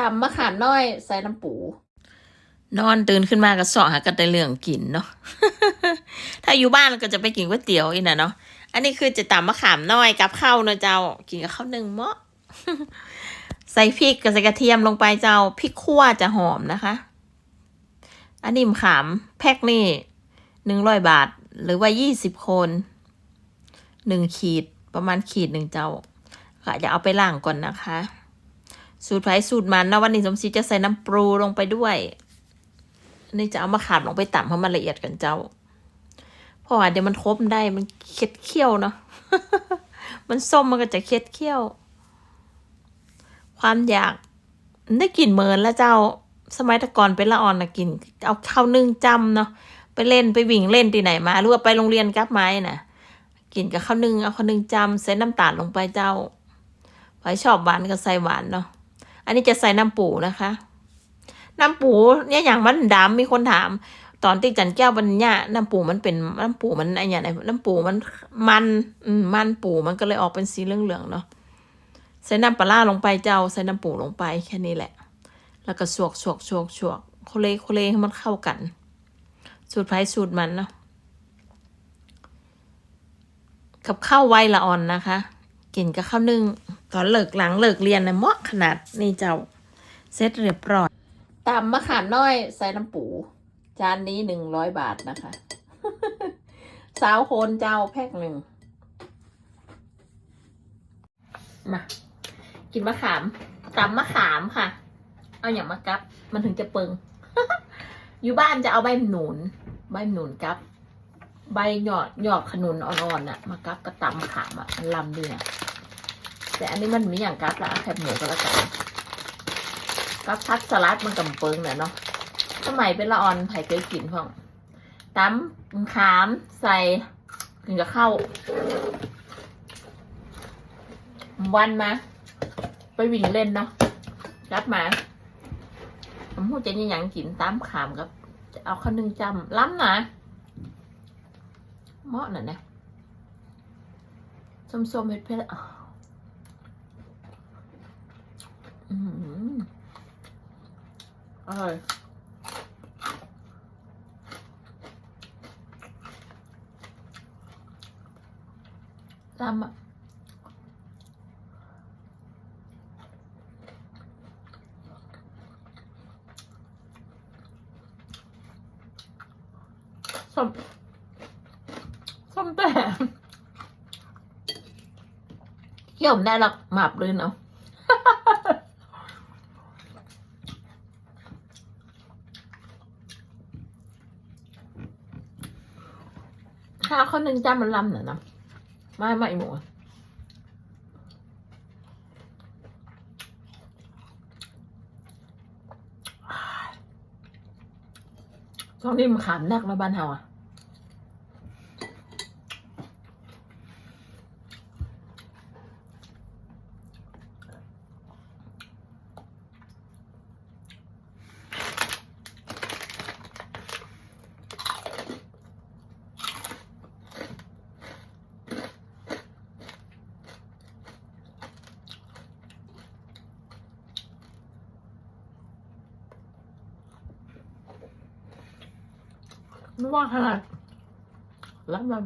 ตำมะขามน้อย ใส่น้ำปู นอนตื่นขึ้นมาก็เสาะหากันแต่เรื่องกินเนาะ ถ้าอยู่บ้านก็จะไปกินก๋วยเตี๋ยวอีกนะเนาะ อันนี้คือจะตำมะขามน้อยกับข้าวเนาะเจ้า กินกับข้าวหนึ่งเมาะ ใส่พริกกับใส่กระเทียมลงไปเจ้า พริกขั่วจะหอมนะคะ อันนี้มะขามแพ็คนี่หนึ่งร้อยบาท หรือว่ายี่สิบคนหนึ่งขีดประมาณขีดหนึ่งเจ้า ค่ะจะเอาไปล้างก่อนนะคะ สูตรไผ่สูตรมันนะวันนี้สมศรีจะใส่น้ำปรูลงไปด้วยนนี่จะเอามาขาดลงไปต่ำให้มันละเอียดกันเจ้า เพราะว่าเดี๋ยวมันครบได้มันเค็ดเคี้ยวเนาะมันส้มมันก็จะเค็ดเคี้ยว ความอยากได้กลิ่นเมินแล้วเจ้า สมัยตะก่อนเป็นละอ่อนนะกิน เอาข้าวนึ่งจำเนาะไปเล่นไปวิ่งเล่นที่ไหนมาหรือว่าไปโรงเรียนกับไม้น่ะกินกับข้าวนึ่งเอาข้าวนึ่งจำใส่น้ำตาลลงไปเจ้าใครชอบหวานก็ใส่หวานเนาะ อันนี้จะใส่น้ำปูนะคะ น้ำปูเนี่ยอย่างมันดำมีคนถาม ตอนที่จันแก้วบรรยะน้ำปูมันเป็นน้ำปูมันไออย่างไรน้ำปูมันมันมันปูมันก็เลยออกเป็นสีเหลืองๆเนาะใส่น้ำปลาร้าลงไปเจ้าใส่น้ำปูลงไปแค่นี้แหละ แล้วก็สวกสวกสวกสวกโคเลโคเลให้มันเข้ากัน สูตรไผ่สูตรมันเนาะกับข้าวไวละอ่อนนะคะ กินกับข้าวนึ่ง ตอนเลิกหลังเลิกเรียนนะเหมาะขนาดนี่เจ้าเซ็ตเรียบร้อยตำมะขามน้อยใส่น้ำปู จานนี้หนึ่งร้อยบาทนะคะ สาวโคนเจ้าแพ็คหนึ่งมากินมะขามตำมะขามค่ะ เอาอย่างมากับ มันถึงจะเปิง อยู่บ้านจะเอาใบหนุน ใบหนุนกับ ใบหยอดหยอดขนุนอ่อนๆน่ะ มากับกระตำมะขามอะมันลำดีนะ แต่อันนี้มันมีอย่างกับละแคบหมูก็แล้วกันกับพัดสลัดมันกำเปิงน่ะเนาะสมัยเป็นละออนไผ่เคยกินพ่องตำมขามใส่กินกับข้าววันมา ไปวิ่งเล่นเนาะกลับมาผมพูดจะยังหยังกินตามขามกับจะเอาข้าวนึ่งจำล้ำนะเหมาะน่ะนะส้มๆเผ็ดเผ็ดๆอะอืม อร่อยตำอะส้มส้มแต่เกี่ยวไม่ได้หรอกหมาบเลยเนาะ ข้าวข้าวหนึ่งจานมันลำหน่อยนะไม่ไม่หมูช่องนี้มันขามนักมาบ้านเฮาอะ ไม่ว่าขนาดรักมัน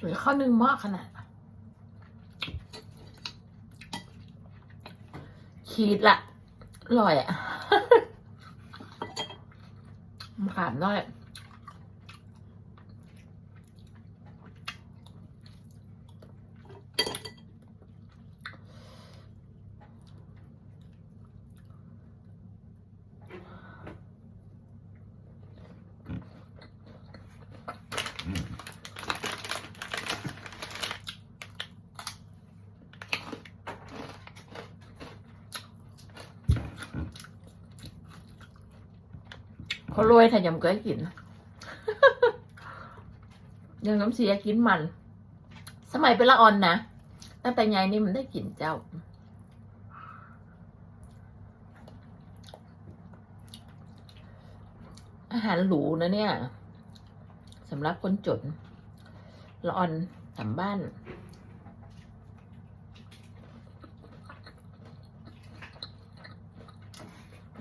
หรือข้าวนึ่งมากขนาดขีดละอร่อยอะ ขาดน้อย เขารวยถ้ายังเคยกินยังน้ำเสียกินมัน สมัยเป็นละอ่อนนะตั้งแต่ยายนี่มันได้กินเจ้าอาหารหรูนะเนี่ยสำหรับคนจนละออนสามบ้าน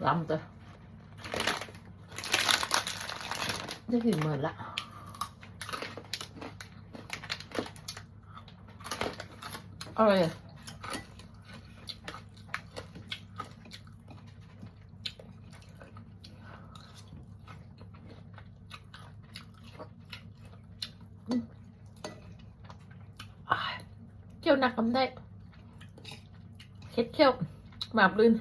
ลำเต้ ได้กลิ่นเหมือนละอร่อยอะอืมอ่าเคี่ยวหนักทำได้เค็ดเคี่ยวหมาบลื่น